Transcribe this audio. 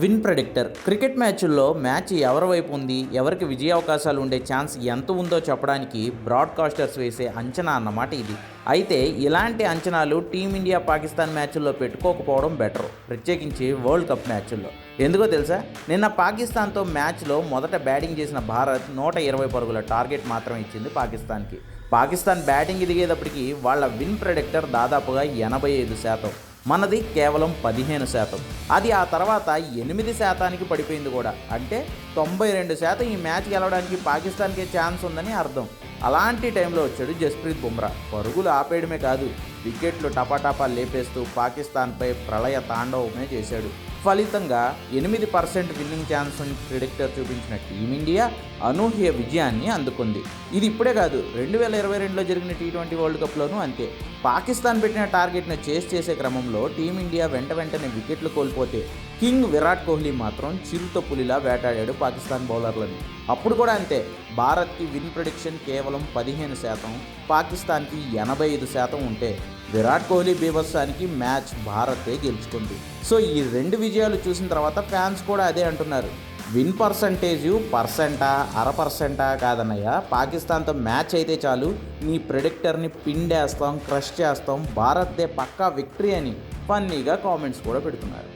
Win predictor. Cricket మ్యాచ్ల్లో match ఎవరి వైపు ఉంది ఎవరికి విజయ అవకాశాలు ఉండే ఛాన్స్ ఎంత ఉందో చెప్పడానికి బ్రాడ్కాస్టర్స్ వేసే అంచనా అన్నమాట ఇది. అయితే ఇలాంటి అంచనాలు టీమిండియా పాకిస్తాన్ మ్యాచ్ల్లో పెట్టుకోకపోవడం బెటర్ ప్రత్యేకించి వరల్డ్ కప్ మ్యాచ్ల్లో. ఎందుకో తెలుసా? నిన్న పాకిస్తాన్తో మ్యాచ్లో మొదట బ్యాటింగ్ చేసిన భారత్ నూట ఇరవై పరుగుల టార్గెట్ మాత్రం ఇచ్చింది పాకిస్తాన్కి. పాకిస్తాన్ బ్యాటింగ్ ఎదిగేటప్పటికి వాళ్ళ విన్ ప్రెడిక్టర్ దాదాపుగా ఎనభై ఐదు శాతం. మనది కేవలం పదిహేను శాతం. అది ఆ తర్వాత ఎనిమిది శాతానికి పడిపోయింది కూడా. అంటే తొంభై రెండు శాతం ఈ మ్యాచ్ గెలవడానికి పాకిస్తాన్కే ఛాన్స్ ఉందని అర్థం. అలాంటి టైంలో వచ్చాడు జస్ప్రీత్ బుమ్రా. పరుగులు ఆపేయడమే కాదు వికెట్లు టపాటపా లేపేస్తూ పాకిస్తాన్పై ప్రళయ తాండవమే చేశాడు. ఫలితంగా ఎనిమిది పర్సెంట్ విన్నింగ్ ఛాన్స్ ప్రిడిక్టర్ చూపించిన టీమిండియా అనూహ్య విజయాన్ని అందుకుంది. ఇది ఇప్పుడే కాదు రెండు వేల ఇరవై రెండులో జరిగిన టీ ట్వంటీ వరల్డ్ కప్లోనూ అంతే. పాకిస్తాన్ పెట్టిన టార్గెట్ను చేస్ చేసే క్రమంలో టీమిండియా వెంట వెంటనే వికెట్లు కోల్పోతే కింగ్ విరాట్ కోహ్లీ మాత్రం చిరుత పులిలా వేటాడాడు పాకిస్తాన్ బౌలర్లను. అప్పుడు కూడా అంతే భారత్కి విన్ ప్రొడిక్షన్ కేవలం పదిహేను శాతం పాకిస్తాన్కి ఎనభై ఐదు శాతం ఉంటే విరాట్ కోహ్లీ బీభత్సానికి మ్యాచ్ భారతే గెలుచుకుంది. సో ఈ రెండు విజయాలు చూసిన తర్వాత ఫ్యాన్స్ కూడా అదే అంటున్నారు. విన్ పర్సంటేజ్ పర్సెంటా అర పర్సెంటా కాదన్నయ్య. పాకిస్తాన్తో మ్యాచ్ అయితే చాలు. నీ పిన్ పిండేస్తాం క్రష్ చేస్తాం భారత్దే పక్కా విక్టరీ అని ఫన్నీగా కామెంట్స్ కూడా పెడుతున్నారు.